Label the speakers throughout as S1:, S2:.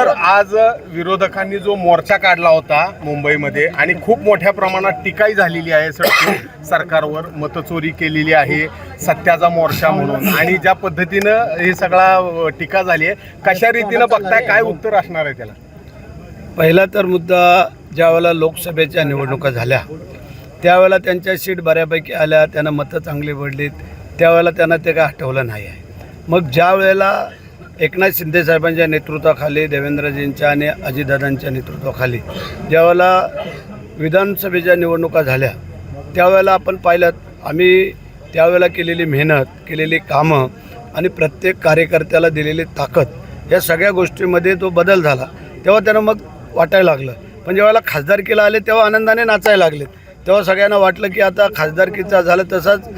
S1: तर आज विरोधकांनी जो मोर्चा काढला होता मुंबईमध्ये आणि खूप मोठ्या प्रमाणात टीकाही झालेली आहे सर- सरकारवर मतचोरी केलेली आहे सत्याचा मोर्चा म्हणून. आणि ज्या पद्धतीनं हे सगळा टीका झाली आहे कशा रीतीनं बघताय? काय उत्तर असणार आहे त्याला?
S2: पहिला तर मुद्दा ज्यावेळेला लोकसभेच्या निवडणुका झाल्या त्यावेळेला त्यांच्या सीट बऱ्यापैकी आल्या त्यांना मतं चांगली पडलीत त्यावेळेला त्यांना ते काय हटवलं नाही आहे. मग ज्या वेळेला एकनाथ शिंदे साहेबांच्या नेतृत्वाखाली देवेंद्रजींच्या आणि अजितदादांच्या नेतृत्वाखाली ज्यावेळेला विधानसभेच्या निवडणुका झाल्या त्यावेळेला आपण पाहिलं आम्ही त्यावेळेला केलेली मेहनत केलेली कामं आणि प्रत्येक कार्यकर्त्याला दिलेली ताकद या सगळ्या गोष्टीमध्ये तो बदल झाला. तेव्हा त्यांना मग वाटायला लागलं. पण ज्यावेळेला खासदारकीला आले तेव्हा आनंदाने नाचायला लागले तेव्हा सगळ्यांना वाटलं की आता खासदारकीचा झालं तसंच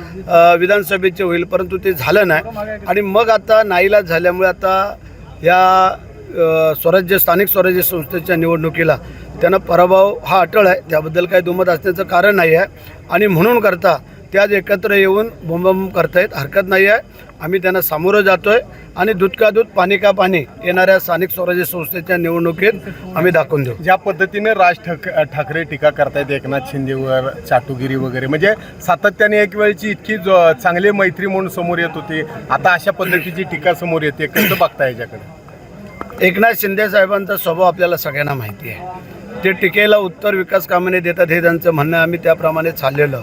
S2: विधानसभेचे होईल परंतु ते झालं नाही. आणि मग आता नाईलाज झाल्यामुळे आता या स्वराज्य स्थानिक स्वराज्य संस्थेच्या निवडणुकीला त्यांना पराभव हा अटळ आहे. त्याबद्दल काही दुमत असण्याचं कारण नाही आहे आणि म्हणून करता ते आज एकत्र येऊन बोंबम करतायत. हरकत नाही आहे आम्ही त्यांना सामोरं जातो आहे आणि दूध का दूध पाणी का पाणी येणाऱ्या स्थानिक स्वराज्य संस्थेच्या निवडणुकीत आम्ही दाखवून देऊ.
S1: ज्या पद्धतीने राज ठाक ठाकरे टीका करतायत एकनाथ शिंदेवर चाटुगिरी वगैरे म्हणजे सातत्याने एक वेळची इतकी चांगली मैत्री म्हणून समोर येत होती. आता अशा पद्धतीची टीका समोर येते. कसं बघता याच्याकडे?
S2: एकनाथ शिंदे साहेबांचा स्वभाव आपल्याला सगळ्यांना माहिती आहे. ते टीकेला उत्तर विकास कामाने देतात हे त्यांचं म्हणणं. आम्ही त्याप्रमाणे चाललेलो.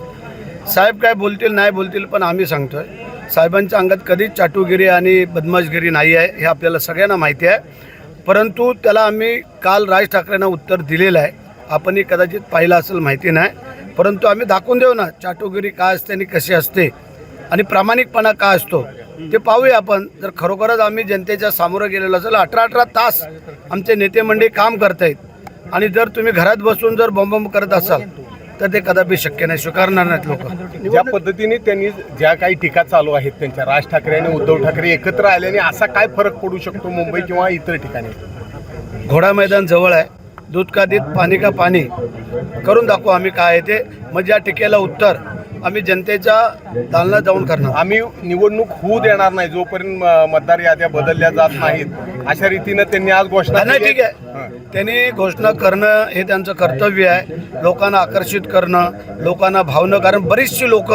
S2: साहेब काय बोलतील नाही बोलतील पण आम्ही सांगतोय. साहेबांच्या अंगात कधीच चाटुगिरी आणि बदमाशगिरी नाही आहे हे आपल्याला सगळ्यांना माहिती आहे. परंतु त्याला आम्ही काल राज ठाकरेंना उत्तर दिलेलं आहे. आपणही कदाचित पाहिलं असेल माहिती नाही. परंतु आम्ही दाखवून देऊ ना चाटुगिरी काय असते आणि कशी असते आणि प्रामाणिकपणा काय असतो ते पाहूया आपण. जर खरोखरच आम्ही जनतेच्या सामोरं गेलेलो असेल अठरा अठरा तास आमचे नेते मंडळी काम करतायत. आणि जर तुम्ही घरात बसून जर बॉम्ब करत असाल तर ते कदापि शक्य नाही स्वीकारणार नाहीत लोक.
S1: ज्या पद्धतीने त्यांनी ज्या काही टीका चालू आहेत त्यांच्या राज ठाकरे आणि उद्धव ठाकरे एकत्र आल्याने असा काय फरक पडू शकतो मुंबई किंवा इतर ठिकाणी?
S2: घोडा मैदान जवळ आहे. दूध का दूध पाणी का पाणी? करून दाखवू आम्ही काय आहे ते. मग या टीकेला उत्तर आम्ही जनतेच्या दालनात जाऊन करणार.
S1: आम्ही निवडणूक होऊ देणार नाही जोपर्यंत मतदार याद्या बदलल्या जात नाहीत अशा रीतीनं त्यांनी आज घोषणा
S2: नाही ठीक आहे. त्यांनी घोषणा करणं हे त्यांचं कर्तव्य आहे. लोकांना आकर्षित करणं लोकांना भावणं कारण बरीचशी लोक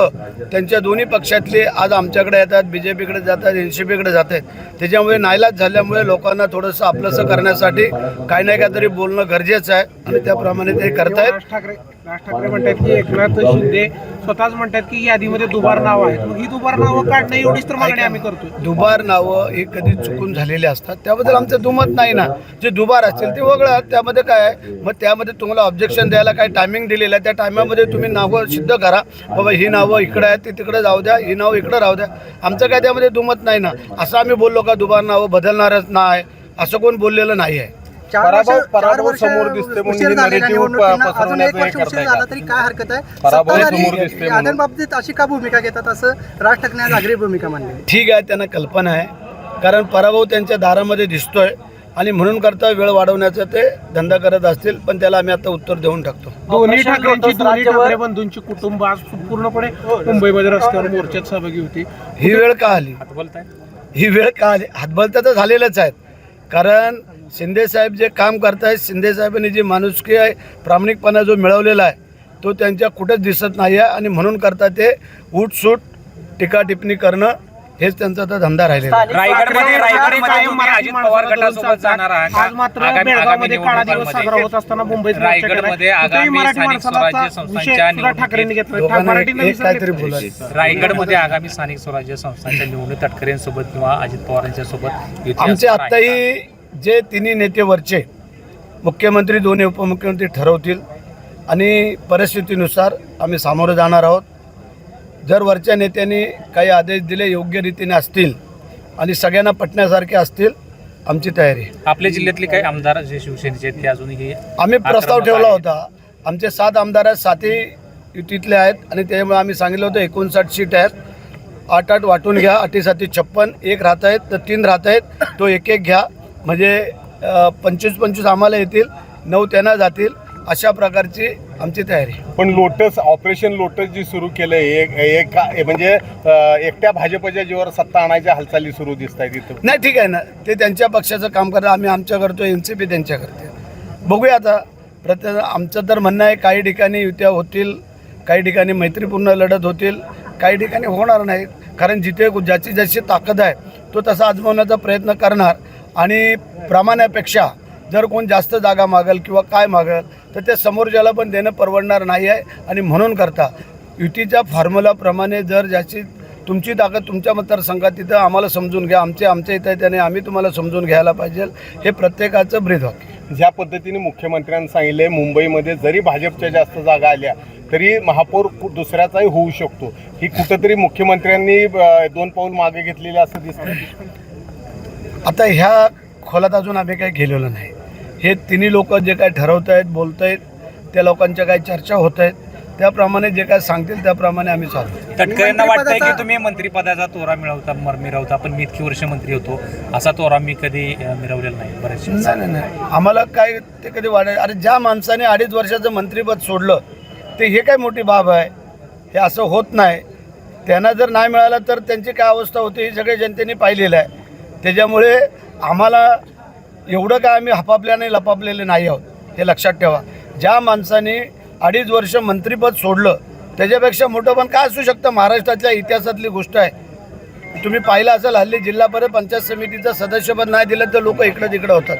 S2: त्यांच्या दोन्ही पक्षातले आज आमच्याकडे येतात बी जे पीकडे जातात. एन सी पीकडे जात आहेत त्याच्यामुळे नाईलाज झाल्यामुळे लोकांना थोडंसं आपलंसं करण्यासाठी काही नाही काहीतरी बोलणं गरजेचं आहे आणि त्याप्रमाणे ते करतायत.
S3: राज ठाकरे राज ठाकरे म्हणतात की एकनाथ शिंदे स्वतःच म्हणतात की यादीमध्ये दुबार नाव आहेत. मग ही दुबार नावं काढणं एवढीच तर मागणी आम्ही करतोय.
S2: दुबार नावं ही कधी चुकून झालेली असतात त्याबद्दल आमचं दुमत नाही ना. जे दुबार असतील ते वगळं त्यामध्ये काय आहे? मग त्यामध्ये तुम्हाला ऑब्जेक्शन द्यायला काय टायमिंग दिलेलं आहे त्या टायमामध्ये तुम्ही नावं सिद्ध करा. बाबा ही नावं इकडे आहेत ती तिकडे जाऊ द्या ही नावं इकडे राहू द्या. आमचं काय त्यामध्ये दुमत नाही ना. असं आम्ही बोललो का दुबार नावं बदलणारच नाही. असं कोण बोललेलं नाही आहे
S4: चार
S1: पराभव-
S4: वर्ष- चार
S1: पराभव
S4: वर्ष
S1: समोर दिसते म्हणून
S4: उशीर
S1: ही
S4: झालेल्या
S1: narrative
S4: निवडणुकींना
S1: प-
S4: अजून एक
S1: पसरवण्याचं
S4: वर्ष
S1: हे
S4: उशीर
S1: करताय
S4: झाला
S1: का?
S4: तरी काय हरकत आहे?
S1: पराभव
S4: सत्ताधारी
S1: समोर दिसते म्हणून.
S4: याद्यांबाबतीत अशी का भूमिका घेतात? असं राज ठाकरे आज भूमिका मांडली
S2: ठीक आहे त्यांना कल्पना आहे. कारण पराभव त्यांच्या दारामध्ये दिसतोय आणि म्हणून करता वेळ वाढवण्याचा ते धंदा करत असतील पण त्याला आम्ही आता उत्तर देऊन टाकतो.
S3: दोन्ही ठाकरेंची दोन्ही ठाकरे बंधूंची कुटुंब आज पूर्णपणे मुंबईमध्ये रस्त्यावर मोर्चात सहभागी होती.
S2: ही वेळ का आली? ही वेळ का आली? हातबलता तर झालेलंच आहेत. कारण शिंदे साहेब जे काम करतायत शिंदे साहेबांनी जी माणुसकी आहे प्रामाणिकपणा जो मिळवलेला आहे तो त्यांच्या कुठंच दिसत नाही आहे आणि म्हणून करता ते उठसूट टीका टिप्पणी करणं हेच त्यांचा आता धंदा राहिलेला आहे
S5: रायगडमध्ये तुम्ही अजित पवार
S3: माणसाला
S5: गटासोबत
S3: धरून
S5: जाणार आहात
S3: चालतात. आज मात्र बेळगावमध्ये काळा दिवस साजरा होत असताना मुंबईत मोर्चा केलाय.
S5: रायगडमध्ये
S3: कुठेही
S5: आगामी
S3: मराठी
S5: स्थानिक स्वराज्य संस्थांच्या निवडणुकीत
S3: मराठीनं
S2: एक काहीतरी. बोलायचं
S5: रायगडमध्ये आगामी स्थानिक स्वराज्य संस्थांच्या निवडणूक तटकरेंसोबत किंवा अजित पवारांच्या सोबत युती
S2: आमचे
S5: असणार आहे.
S2: आत्ताही जे तिन्ही नेते वरचे मुख्यमंत्री दोन्ही उपमुख्यमंत्री ठरवतील आणि परिस्थितीनुसार आम्ही सामोरं जाणार आहोत जर वरच्या नेत्यांनी काही आदेश दिले योग्य रीतीने असतील आणि सगळ्यांना पटण्यासारखे असतील आमची तयारी.
S5: आपल्या जिल्ह्यातले काही आमदार जे शिवसेनेचे आहेत ते अजूनही
S2: आम्ही प्रस्ताव ठेवला. होता आमचे सात आमदार आहेत सातही युतीतले आहेत आणि त्यामुळे आम्ही सांगितलं होतं एकोणसाठ सीट आहेत आठ आठ वाटून घ्या अटीसाठी छप्पन एक राहत आहेत तर तीन राहत आहेत तो एक एक घ्या म्हणजे पंचवीस पंचवीस आम्हाला येतील नऊ त्यांना जातील अशा प्रकारची आमची तयारी. आहे.
S1: पण लोटस ऑपरेशन लोटस जी सुरू केलं एक एका म्हणजे एकट्या भाजपच्या जीवावर सत्ता आणायच्या हालचाली सुरू दिसत आहेत इथं.
S2: नाही ठीक आहे ना. ते त्यांच्या पक्षाचं काम करतात. आम्ही आमच्या करतो एन सी पी त्यांच्या करते बघूया आता. प्रत्येक आमचं तर म्हणणं आहे काही ठिकाणी युत्या होतील काही ठिकाणी मैत्रीपूर्ण लढत होतील काही ठिकाणी होणार नाही कारण जिथे ज्याची जशी ताकद आहे तो तसा आजमावण्याचा प्रयत्न करणार. आणि प्रमाणापेक्षा जर कोण जास्त जागा मागेल किंवा काय मागेल तर ते समोरच्याला पण देणं परवडणार नाही आहे. आणि म्हणून करता युतीच्या फॉर्म्युलाप्रमाणे जर ज्याची तुमची ताकद तुमच्या मतदारसंघात तिथं आम्हाला समजून घ्या. आमचे आमच्या इथं त्याने आम्ही तुम्हाला समजून घ्यायला पाहिजे. हे प्रत्येकाचं ब्रीदवाक्य
S1: ज्या पद्धतीने मुख्यमंत्र्यांनी सांगितले मुंबईमध्ये जरी भाजपच्या जास्त जागा आल्या तरी महापौर दुसऱ्याचाही होऊ शकतो. ही कुठंतरी मुख्यमंत्र्यांनी दोन पाऊल मागे घेतलेले असं दिसतं
S2: आता ह्या खोलात अजून आम्ही काही गेलेलो नाही. हे तिन्ही लोक जे काय ठरवत आहेत बोलत आहेत त्या लोकांच्या काही चर्चा होत आहेत त्याप्रमाणे जे काय सांगतील त्याप्रमाणे आम्ही चालू
S5: तटकरेंना वाटतंय की तुम्ही मंत्रिपदाचा तोरा मिळवता मर मिरवता पण मी इतकी वर्ष मंत्री होतो. असा तोरा मी कधी अं, मिरवलेला नाही बरेचसे
S2: नाही नाही आम्हाला काय ते कधी वाढेल अरे ज्या माणसाने अडीच वर्षाचं मंत्रिपद सोडलं ते हे काय मोठी बाब आहे? हे असं होत नाही. त्यांना जर नाही मिळालं तर त्यांची काय अवस्था होती हे सगळे जनतेने पाहिलेलं आहे. त्याच्यामुळे आम्हाला एवढं काय आम्ही हपापल्याने लपापलेले नाही आहोत हे लक्षात ठेवा. ज्या माणसाने अडीच वर्ष मंत्रीपद सोडलं त्याच्यापेक्षा मोठं पण काय असू शकतं? महाराष्ट्रातल्या इतिहासातली गोष्ट आहे. तुम्ही पाहिलं असेल हल्ली जिल्हा परिषद पंचायत समितीचं सदस्यपद नाही दिलं तर लोक इकडं तिकडं होतात.